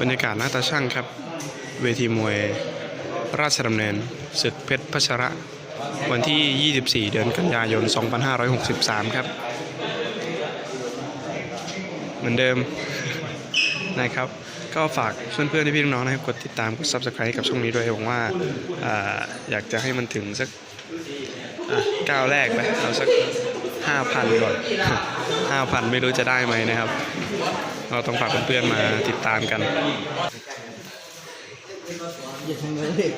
บรรยากาศหน้าตาช่างครับ เวทีมวยราชดำเนินศึกเพชรพัชระ วันที่ 24 เดือนกันยายน 2563 ครับ เหมือนเดิมนะครับ ก็ฝากเพื่อนๆพี่ๆน้องๆนะครับกดติดตามกด subscribe ให้กับช่องนี้ด้วยหวังว่าออยากจะให้มันถึงสักก้าวแรกไปเอาสัก 5,000ก่อน5,000ไม่รู้จะได้ไหมนะครับ เราต้องฝากเพื่อนๆมาติดตามกันอย่าทำเลยดิ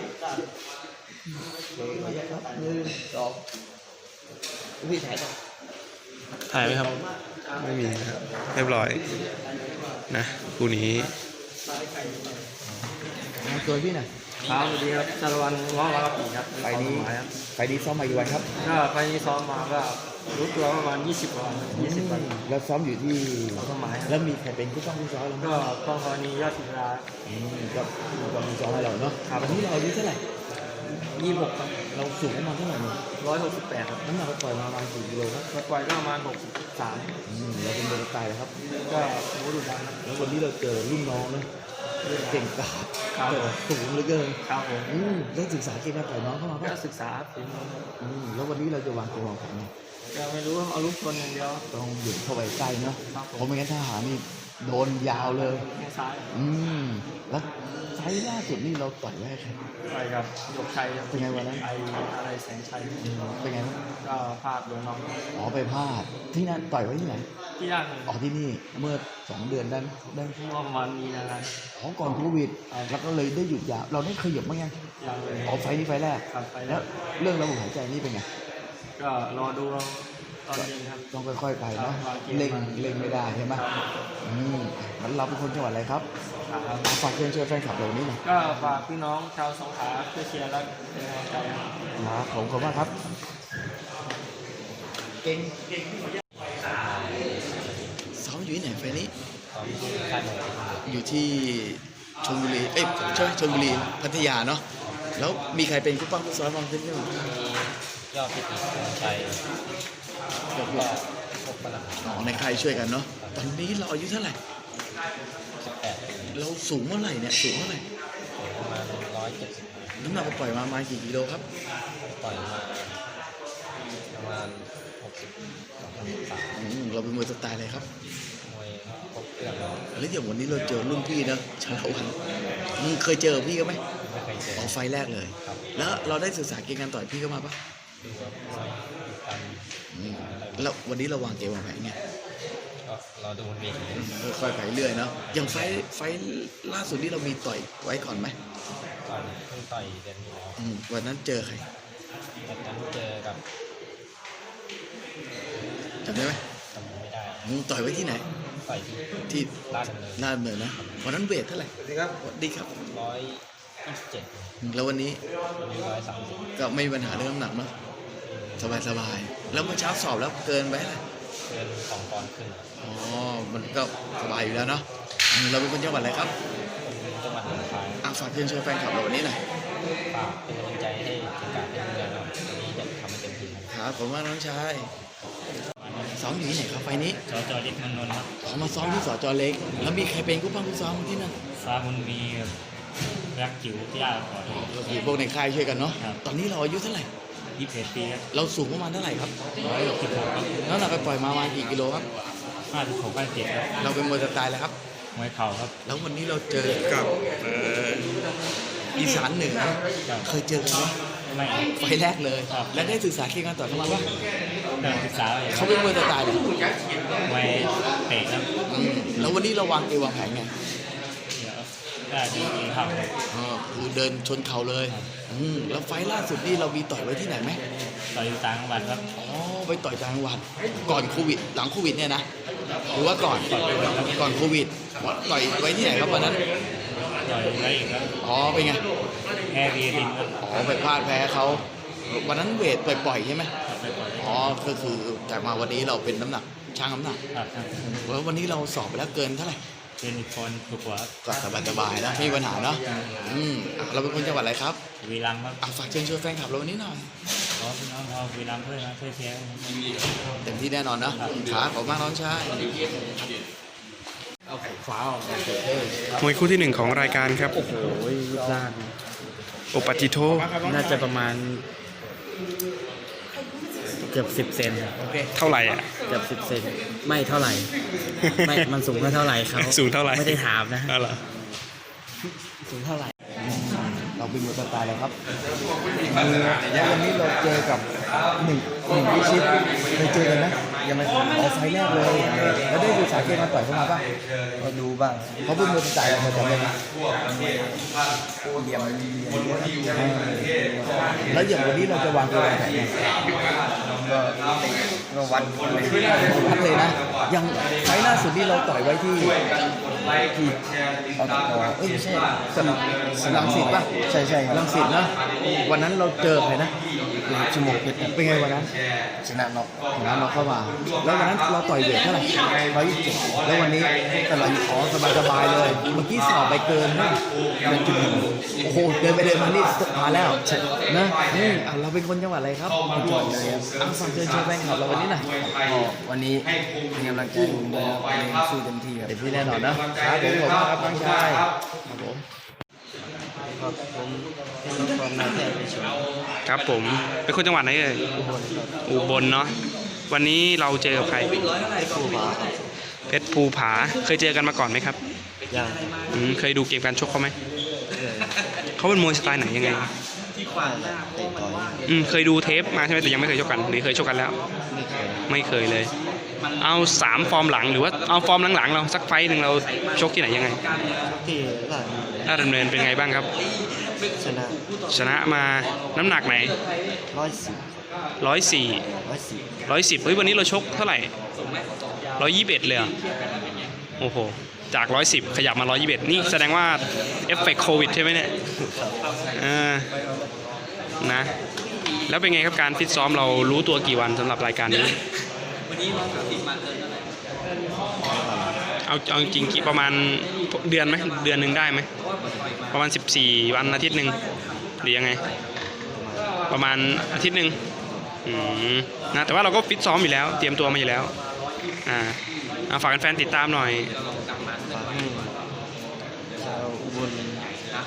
ครับหนึ่งสองพี่ถ่ายต่อถ่ายไหมครับ ไม่มีนะครับ เรียบร้อย นะคู่นี้มาตัวพี่หน่อยครับสวัสดีครับจารวันง้อวารับปีครับไฟล์นี้หมายครับไฟล์นี้ซ้อมมากี่วันครับ ก็ไฟล์นี้ซ้อมมาก็ รู้ตัวประมาณ 20กว่าวัน20วันแล้วซ้อมอยู่ที่สมัยครับแล้วมีใครเป็นผู้ต้องผู้ซ้อมเราไหมก็ต้องกรณียอดศิลาอืมก็ก็มีซ้อมให้เราเนาะครับวันนี้เราอายุเท่าไหร่26ครับเราสูงประมาณเท่าไหร่เนี่ย168ครับน้ำหนักเราปล่อยมาประมาณกี่กิโลครับมาปล่อยก็ประมาณ63อืมเราเป็นเบอร์ตายแล้วครับ ก็รู้ดุดันครับแล้ววันนี้เราเจอรุ่นน้องนะเก่งกาจครับเออสูงเหลือเกินครับผมอืมได้ศึกษาเกมการต่อยน้องเข้ามาก็ป่ะศึกษาฝีมือครับอืมแล้ววันนี้เราจะวางตัววางแผนไง ก็ไม่รู้เอาลูกชนอย่างเดียวต้องหยุดเข้าไปใกล้เนาะครับผมเพราะไม่งั้นทหารนี่โดนยาวเลยแข้งซ้ายอืมแล้วไฟล์ล่าสุดนี่เราต่อยไว้ใครไปกับยกชัยเป็นไงวันนั้นไออะไรแสงชัยอืมเป็นไงบ้างก็พลาดโดนน้องอ๋อไปพลาดที่นั่นต่อยไว้ที่ไหนที่ยากอ๋อที่นี่เมื่อสองเดือนได้ไหมได้เมื่อประมาณมีนาคมอ๋อก่อนโควิดแล้วก็เลยได้หยุดยาวเราได้ขยับบ้างยังยังเลยอ๋อไฟล์นี้ไฟล์แรกครับไปแล้แล้ววเรื่องระบบหายใจนี่เป็นไง ก็รอดูตอนเย็นครับ ต้องค่อยๆไปเนาะครับเร่งเร่งไม่ได้ใช่ไหมอืมมันเราเป็นคนจังหวัดอะไรครับครับอะฝากเชิญชวนแฟนคลับเรานี้หน่อยก็ฝากพี่น้องชาวสงขลาช่วยเชียร์และเป็นกำลังใจครับครับผมขอบคุณมากครับ เก่งซ้อมอยู่ที่ไหนไฟล์นี้ อยู่ที่ชลบุรี เอ้ยใช่ไหมชลบุรี พัทยาเนาะ แล้วมีใครเป็นผู้ป้องผู้ซ้อมบ้างเพื่อนๆมี ยอดพิธีชัยยกก็ว่าพบกันละอ๋อในใครช่วยกันเนาะตอนนี้เราอายุเท่าไหร่ สิบแปดเราสูงเมื่อไหร่เนี่ยสูงเมื่อไหร่ประมาณร้อยเจ็ดสิบน้ำหนักเราปล่อยมาประมาณกี่กิโลครับต่อยมาประมาณหกสิบสองสิบสามอืมเราเป็นมวยสไตล์อะไรครับมวยครบเครื่องแล้วอย่างวันนี้เราเจอรุ่นพี่นะชาละวันอืมเคยเจอพี่ก็ไหมไม่เคยเจอ ออกไฟล์แรกเลย ครับ แล้วเราได้ศึกษาเกมการต่อยพี่ก็มาปะ ดูว่าสอยติดกันอืมแล้ววันนี้เราวางเกมวางแผนไงก็รอดูมันมีทีค่อยๆไปเรื่อยเนาะอย่างไฟล์ไฟล์ล่าสุดที่เรามีต่อยไว้ก่อนไหมก่อนเพิ่งต่อยเดือนที่แล้วอืมวันนั้นเจอใครตอนนั้นเจอกับจำได้ไหมจำไม่ได้อืมต่อยไว้ที่ไหนต่อยที่ที่ลาดดำเนินหน้าดำเนินนะวันนั้นเวทเท่าไหร่สวัสดีครับสวัสดีครับร้อยยี่สิบเจ็ดอืมแล้ววันนี้มีร้อยสามสิบก็ไม่มีปัญหาเรื่องน้ำหนักเนาะ สบายสบายๆแล้วเมื่อเช้าสอบแล้วเกินไปเท่าไหร่เกินสองปอนด์ขึ้นครับอ๋อมันก็สบายอยู่แล้วเนาะอืมเราเป็นคนจังหวัดอะไรครับเป็นจังหวัดหนองคายอะฝากเชิญชวนแฟนคลับเราวันนี้หน่อยฝากเป็นกำลังใจให้ทีมการให้ดูแลเราวันนี้จะทำให้เต็มที่ครับครับผมว่าน้องชายซ้อมอยู่ที่ไหนครับไฟล์นี้จอจอเล็กมันนนท์ครับอ๋อมาซ้อมที่สจเล็ก แล้วมีใครเป็นกู้ปั้งกู้ซ้อมที่นั่นฟ้าบุญมีกับรักจิ๋วที่อาขอก็คือพวกในค่ายช่วยกันเนาะครับตอนนี้เราอายุเท่าไหร่ ยี่สิบเอ็ดปีครับเราสูงประมาณเท่าไหร่ครับร้อยหกสิบหกครับแล้วเราไปปล่อยมาประมาณกี่กิโลครับห้าสิบหกห้าเจ็ดครับเราเป็นมวยสไตล์แล้วครับมวยเข่าครับ แล้ววันนี้เราเจอกับเอ่ออีสานเหนือเคยเจอกันไหมไม่ ไฟล์แรกเลย ครับ และได้ศึกษาเกมการต่อยเข้ามาปะเดินศึกษาไปเขาเป็นมวยสไตล์เลยมวยเตะครับ อืมแล้ววันนี้เราวางเกมวางแผนไงเดี๋ยวได้ดีจริงครับอ๋อคือเดินชนเข่าเลยอืมแล้วไฟล์ล่าสุดนี่เรามีต่อยไว้ที่ไหนไหมต่อยอยู่ต่างจังหวัดครับอ๋อไปต่อยต่างจังหวัดก่อนโควิด หลังโควิดเนี่ยนะหรือว่าก่อนก่อนโควิดต่อยไว้ที่ไหนครับวันนั้นต่อยไว้อีกครับอ๋อเป็นไงแค่วีรินครับอ๋อไปพลาดแพ้เขาวันนั้นเวทปล่อยๆใช่ไหมไปปล่อยอ๋อก็คือแต่มาวันนี้เราเป็นน้ำหนักช่างน้ำหนักครับครับแล้ววันนี้เราสอบไปแล้วเกินเท่าไหร่ เป็นอีกคนถูกกว่าครับก็สบายสบายๆนะไม่มีปัญหาเนาะอืมอะเราเป็นคนจังหวัดอะไรครับวีรัมย์ครับอะฝากเชิญชวนแฟนคลับเราวันนี้หน่อยขอพี่น้องเอาวีรัมย์ช่วยนะช่วยเชียร์เต็มที่แน่นอนนะขาขอบคุณมากน้องชายเอาฟ้าออกมาเถอะมวยคู่ที่หนึ่งของรายการครับโอ้โหรูปร่างโอปติโทน่าจะประมาณ เกือบสิบเซนเท่าไหร่อะ เกือบสิบเซนไม่เท่าไหร่ ไม่มันสูงก็เท่าไหร่เขาสูงเท่าไหร่ไม่ได้ถามนะอ๋อเหรอสูงเท่าไหร่ เราเป็นมวยสไตล์แล้วครับแล้ววันนี้เราเจอกับหนึ่งหนึ่งวิชิตเคยเจอกันไหมยังไม่ออกไฟล์แรกเลย แล้วได้ดูสาเกตมาต่อยเข้ามาป่ะก็ดูบ้างเขาเป็นมวยสไตล์เราจำได้ไหมเหลี่ยมเหลี่ยมเยอะนะแล้วอย่างวันนี้เราจะวางตัววางแผน ยังก็วัดวัดเลยนะยังไฟล์ล่าสุดที่เราต่อยไว้ที่ที่อตกเอ้ยไม่ใช่สนามลังสิตป่ะใช่ใช่ลังสิตนะวันนั้นเราเจอใครนะ ชั่วโมงเพชรเป็นไงวันนั้นชนะน็อกชนะเราเข้ามา แล้ววันนั้นเราต่อยเวทเท่าไหร่ร้อยยี่สิบแล้ววันนี้แต่เราขอสบายสบายๆเลย เมื่อกี้สอบไปเกินนะเป็นจุดหนึ่งโอ้โหเดินไปเดินมานี่มาแล้วนะนี่อะเราเป็นคนจังหวัดอะไรครับจังหวัดเลยครับอะฝากเชิญชวนแฟนคลับเราวันนี้หน่อยก็วันนี้เป็นกำลังใจให้ผมด้วยครับวันนี้สู้เต็มที่ครับเต็มที่แน่นอนนะครับผมผมครับน้องชายครับผมครับผมเป็ นความน่าแท้ไปชมครับผม เป็นคนจังหวัดไหนเอ่ยอุบลเนาะวันนี้เราเจอกับใครผู้ผาครับเพชรภูผาเคยเจอกันมาก่อนไหมครับยังอืมเคยดูเกมการชกเขาไหมเคยเขาเป็นมวยสไตล์ไหนยังไงเตะต่อยอืมเคยดูเทปมาใช่ไหมแต่ยังไม่เคยชกกันหรือเคยชกกันแล้ว ไม่เคยไม่เคยเลย เอาสามฟอร์มหลังหรือว่าเอาฟอร์มหลังๆเราสักไฟต์หนึ่งเราชกที่ไหนยังไงที่หลังถ้าดำเนินเป็นไงบ้างครับ ชนะชนะมาน้ำหนักไหนร้อยสิบร้อยสี่ร้อยสิบร้อยสิบเฮ้ยวันนี้เราชกเท่าไหร่ร้อยยี่สิบเอ็ดเลยเหรอโอ้โหจากร้อยสิบขยับมาร้อยยี่สิบเอ็ดนี่แสดงว่าเอฟเฟกต์โควิดใช่ไหมเนี่ยเออนะ แล้วเป็นไงครับการฟิตซ้อมเรารู้ตัวกี่วันสำหรับรายการนี้ เอาเอาจริงๆกี่ประมาณ เดือนไหมเดือนหนึ่งได้ไหมประมาณ 14 วันอาทิตย์หนึ่งหรือยังไง ประมาณอาทิตย์หนึ่งอืมนะแต่ว่าเราก็ฟิตซ้อมอยู่แล้ว เตรียมตัวมาอยู่แล้วอ่าเอาฝากแฟนๆติดตามหน่อยฝากให้ชาวอุบล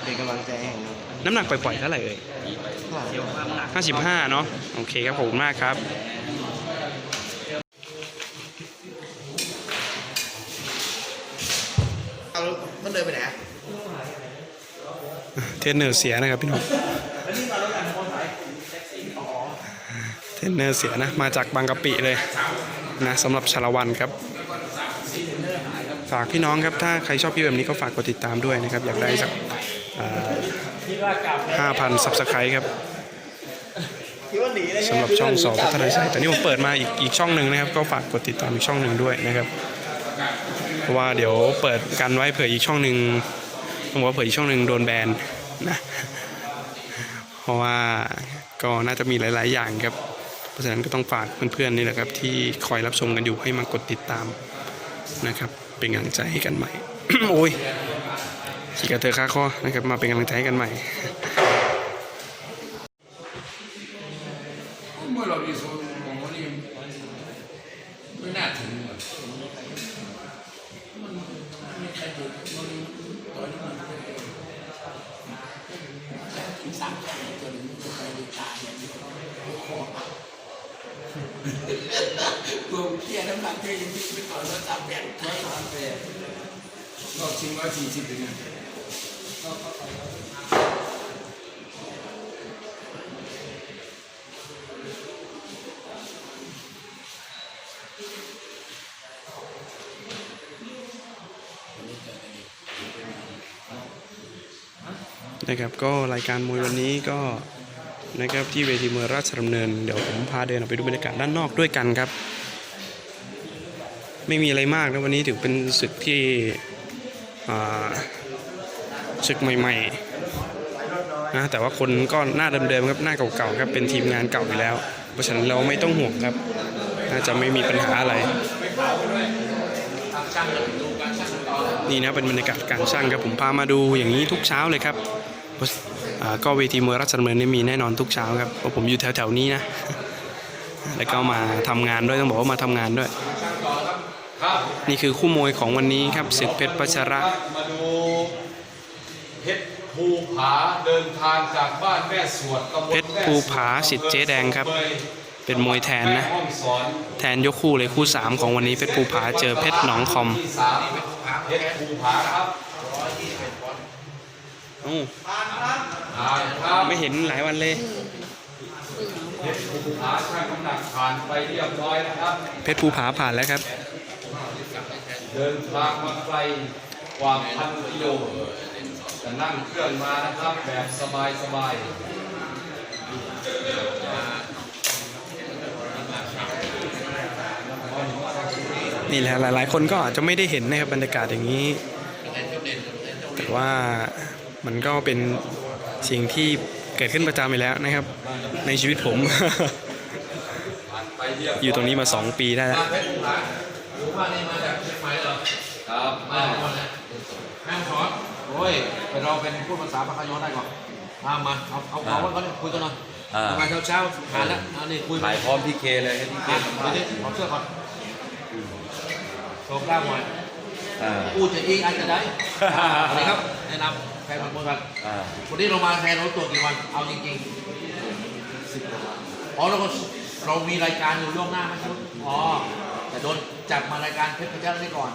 เป็นกำลังใจให้ครับน้ำหนักปล่อยๆเท่าไหร่เอ่ยฝาก55เนาะโอเคครับขอบคุณมากครับ เอามันเดินไปไหน เทรนเนอร์เสียนะครับพี่น้องเทรนเนอร์เสียนะ มาจากบางกะปิเลยนะสำหรับชาละวันครับ ฝากพี่น้องครับ ถ้าใครชอบพี่แบบนี้ก็ฝากกดติดตามด้วยนะครับ อยากได้สักห้าพันซับสไครต์ครับสำหรับช่องสองพัฒนาชัยแต่นี่ผมเปิดมาอีกอีกช่องหนึ่งนะครับ ก็ฝากกดติดตามอีกช่องหนึ่งด้วยนะครับ เพราะว่าเดี๋ยวเปิดกันไว้เผื่ออีกช่องหนึ่งผมว่าเผื่ออีกช่องหนึ่งโดนแบน นะเพราะว่าก็น่าจะมีหลาย ๆ อย่างครับเพราะฉะนั้นก็ต้องฝากเพื่อน ๆ นี่แหละครับ ที่คอยรับชมกันอยู่ให้มากดติดตามนะครับ เป็นกำลังใจให้กันใหม่ โอ้ยขี่กระเธอค่าข้อนะครับ มาเป็นกำลังใจให้กันใหม่ เมื่อเราดีโซนมองว่านี่ไม่น่าถึงหรอกมันไม่ใครถูกมันต่อยมันไม่ได้สามตัวหนึ่งใครดูตาอย่างนี้ตัวเที่ย น้ำหนักเที่ยยังไม่ต่อยแล้วจับแบนร้อยสามแปดก็ชิงร้อยสี่สิบเองนะครับก็รายการมวยวันนี้ก็นะครับที่เวทีมวยราชดำเนิน เดี๋ยวผมพาเดินออกไปดูบรรยากาศด้านนอกด้วยกันครับ ไม่มีอะไรมากนะวันนี้ถือเป็นศึกที่ศึกใหม่ๆนะแต่ว่าคนก็หน้าเดิมๆครับหน้าเก่าๆครับเป็นทีมงานเก่าอยู่แล้ว เพราะฉะนั้นเราไม่ต้องห่วงครับ น่าจะไม่มีปัญหาอะไร นี่นะเป็นบรรยากาศการช่างครับผมพามาดูอย่างนี้ทุกเช้าเลยครับก็เวทีมวยราชดำเนินนี่มีแน่นอนทุกเช้าครับเพราะผมอยู่แถวๆนี้นะแล้วก็มาทำงานด้วยต้องบอกว่ามาทำงานด้วย นี่คือคู่มวยของวันนี้ครับศึกเพชรพัชระมาดูเพชรภูผาเดินทางจากบ้านแม่สวดตำบลเพชรภูผาสิทธิ์เจ๊แดงครับ เป็นมวยแทนนะแม่ห้องสอนแทนยกคู่เลยคู่สามของวันนี้เพชรภูผาเจอเพชรหนองคอมที่สามเพชรภูผาครับโอ้ผ่านครับไม่เห็นหลายวันเลยเพชรภูผาช่างน้ำหนักผ่านไปเรียบร้อยนะครับ เพชรภูผาผ่านแล้วครับ เดินทางมาไกลกว่าพันกิโลจะนั่งเครื่องมานะครับแบบสบายสบายนี่แหละหลาย ๆ คนก็อาจจะไม่ได้เห็นนะครับบรรยากาศอย่างนี้ แต่ว่ามันก็เป็นสิ่งที่เกิดขึ้นประจำไปแล้วนะครับ ในชีวิตผม อยู่ตรงนี้มา 2 ปีได้แล้ว รภูผารู้ว่านี่มาจากเชียงใหม่เหรอครับมาจากคนนะแม่สอนโอ้ยเราเป็นพูดภาษาปากกายอได้ก่อนมามาเอาเอาเอาไว้ก่อนคุยกันหน่อยอ่าทำงานเช้าๆผ่านแล้วเอานี่คุยถ่ายพร้อมพี่เคเลยให้พี่เคอะสัมเดี๋ภายวษนี้ณ์ขอเสื้อก่อนโชว์กล้ามหน่อยอ่าพูดจะอีกอาจจะได้สวัสดีครับแนะนำแฟนบอลมวยกัน อ่า วันนี้เรามาแทนเราตัวกี่วัน เอาจริงๆสิบกว่าวันอ๋อเราก็เรามีรายการอยู่ล่วงหน้าไหมครับ อ๋อแต่ โดนจับมารายการเพชรพระเจ้านี่ก่อน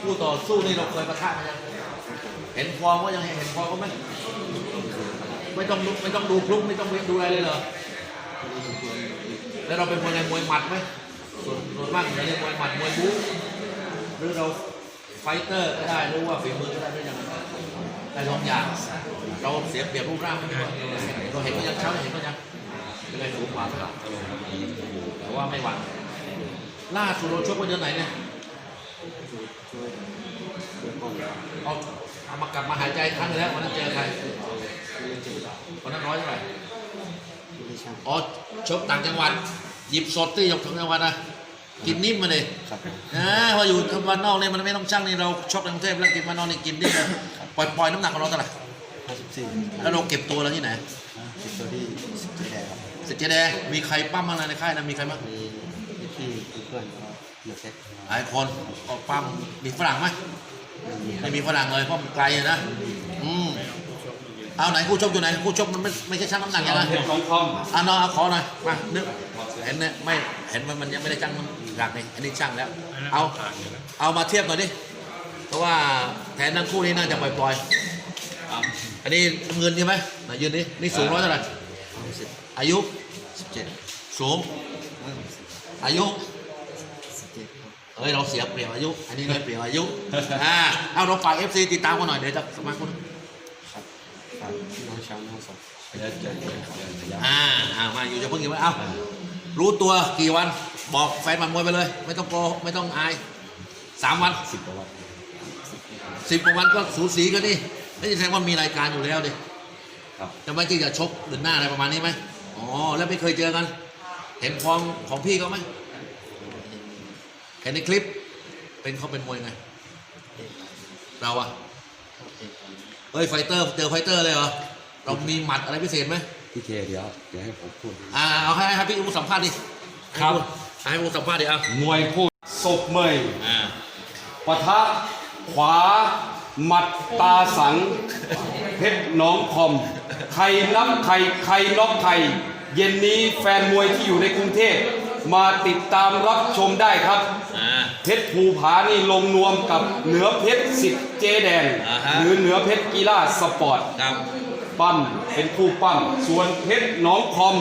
คู่ต่อสู้นี่เราเคยประทะมายังเห็นฟอร์มว่ายังเห็นฟอร์มก็ไหมไม่ต้องไม่ต้องดูคลุกไม่ต้องดูอะไรเลยเหรอแล้วเราเป็นมวยไงมวยหมัดไหมส่วนส่วนมากเราเรียกมวยหมัดมวยบู๊หรือเราไฟเตอร์ก็ได้หรือว่าฝีมือก็ได้หรือยังไงได้สองอย่างเราเสียเปรียบรูปร่างไม่ได้เราเห็นก็ยังเช้าเห็นก็ยังเป็นไงสูงกว่าเท่าไหร่แต่ว่าไม่หวัง ล่าสุดเราชกวันเดือนไหนเนี่ยเอาเอามากลับมาหายใจครั้งหนึ่งแล้ววันนั้นเจอใครวันนั้นร้อยเท่าไหร่อ๋อชกต่างจังหวัด หยิบสดที่ยกต่างจังหวัดนะกินนิ่มมาเลยนะพออยู่ทำวันนอกเนี่ยมันไม่ต้องช่างนี่เราชกในกรุงเทพแล้วกินวันนอกนี่กินนิ่มเลยปล่อยปล่อยน้ำหนักของเราเท่าไหร่แล้วเราเก็บตัวเราที่ไหนสิบตัวที่สิบเจ็ดแดงครับสิทธิ์เจแดงมีใครปั้มบ้างในค่ายนะมีใครบ้างมี พี่เพื่อนก็เหลือเซ็ตหลายคนออกปั้มมีฝรั่งไหมไม่มีฝรั่งเลยเพราะมันไกลอะนะอืมเอาไหนคู่ชกอยู่ไหนคู่ชกมันไม่ไม่ใช่ช่างน้ำหนักอย่างไรเพชรน้องคอมอะน้องเอาขอหน่อยมานึกเห็นเนี่ยไม่เห็นมันมันยังไม่ได้ช่างมันหลักนี่อันนี้ช่างแล้ว เอาเอามาเทียบหน่อยดิเพราะว่าแทนทั้งคู่นี้น่าจะปล่อยๆอันนี้เงินใช่ไหมไหนยืนดินี่สูงร้อยเท่าไหร่อายุสิบเจ็ดสูงอายุสิบเจ็ด ครับเอ้ยเราเสียเปรียบอายุ อันนี้ได้เปรียบอายุอ่าเอาเราฝากเอฟซีติดตามกันหน่อยเดี๋ยวจะสมัครคนครับฝากพี่น้องชาวน้องสองอ่าอ่ามาอยู่จะเพิ่งอยู่ไว้เอารู้ตัวกี่วันบอกแฟนมันมวยไปเลย ไม่ต้องโกไม่ต้องอายสามวันสิบกว่าวันสิบกว่าวันก็สูสีกันดิไม่ใช่แสดงว่ามีรายการอยู่แล้วดิครับจะไม่ที่จะชกเดือนหน้าอะไรประมาณนี้ไหมอ๋อแล้วไม่เคยเจอกัน เห็นฟอร์มของพี่เขาไหม เห็นในคลิป เป็นเขาเป็นมวยไง เราอะเข้าเตะก่อนเฮ้ยไฟเตอร์เจอไฟเตอร์เลยเหรอ เรามีหมัดอะไรพิเศษไหมพี่เคเดี๋ยวเดี๋ยวให้ผมพูดอ่าเอาให้ให้พี่อุ้มสัมภาษณ์ดิให้พูดให้อุ้มสัมภาษณ์ดิเอามวยคู่ศพเมยอ่าปะทะขวาหมัดตาสัง เพชรหน้องคอมใครนับใครใครน็อกใคร เย็นนี้แฟนมวยที่อยู่ในกรุงเทพ มาติดตามรับชมได้ครับ อ่า เพชรภูผานี่ลงนวมกับเหนือเพชรสิทธิ์เจแดง อ่าฮะ หรือเหนือเพชรกีฬาสปอร์ต ครับปั้มเป็นคู่ปั้มส่วนเพชรหน้องคอม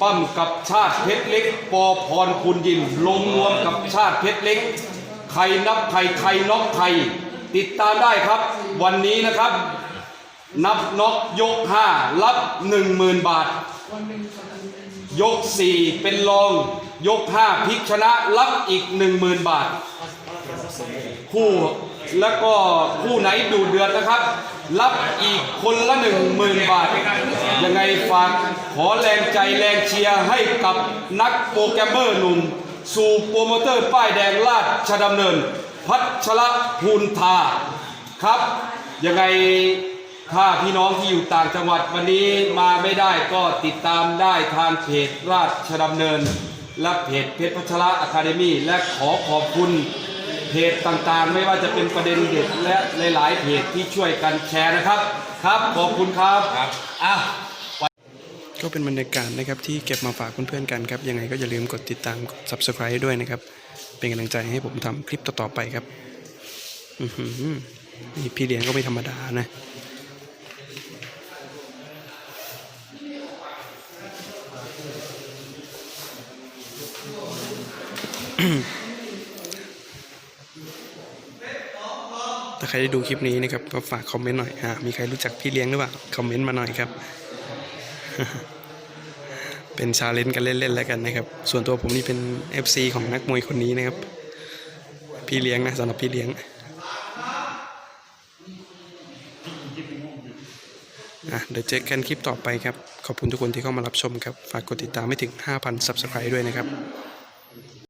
ปั้มกับชาติเพชรเล็ก ปอพรคุณยิมลงนวมกับชาติเพชรเล็ก ใครนับใครใครน็อกใคร ติดตามได้ครับ วันนี้นะครับ นับน็อกยก 5 รับ 10,000 บาท ยก 4 เป็นรอง ยก 5พลิกชนะรับอีก 10,000 บาท คู่แล้วก็คู่ไหนดูเดือดนะครับ รับอีกคนละหนึ่งหมื่นบาท ยังไงฝากขอแรงใจแรงเชียร์ให้กับนักโปรแกรมเมอร์หนุ่ม สู่โปรโมเตอร์ป้ายแดงลาดชดำเนิน พัชระพูนทาครับ ยังไง ถ้าพี่น้องที่อยู่ต่างจังหวัดวันนี้มาไม่ได้ก็ติดตามได้ทางเพจราชดำเนิน และเพจเพชรพัชระอะคาเดมี่และขอขอบคุณเพจต่างๆ ไม่ว่าจะเป็นประเด็นเด็ดและหลายๆเพจที่ช่วยกันแชร์นะครับ ครับขอบคุณครับครับอ้าวก็เป็นบรรยากาศนะครับที่เก็บมาฝากเพื่อนๆกันครับยังไงก็อย่าลืมกดติดตามกด subscribe ด้วยนะครับ เป็นกำลังใจให้ผมทำคลิปต่อๆไปครับ อือหือนี่พี่เลี้ยงก็ไม่ธรรมดานะ ถ้าใครได้ดูคลิปนี้นะครับก็ฝากคอมเมนต์หน่อยฮะมีใครรู้จักพี่เลี้ยงหรือเปล่าคอมเมนต์มาหน่อยครับ เป็นชาเลนจ์กันเล่นๆแล้วกันนะครับ ส่วนตัวผมนี่เป็น FC ของนักมวยคนนี้นะครับ พี่เลี้ยงนะสำหรับพี่เลี้ยงอะเดี๋ยวเจอกันคลิปต่อไปครับ ขอบคุณทุกคนที่เข้ามารับชมครับ ฝากกดติดตามไม่ถึง 5,000 Subscribe ด้วยนะครับ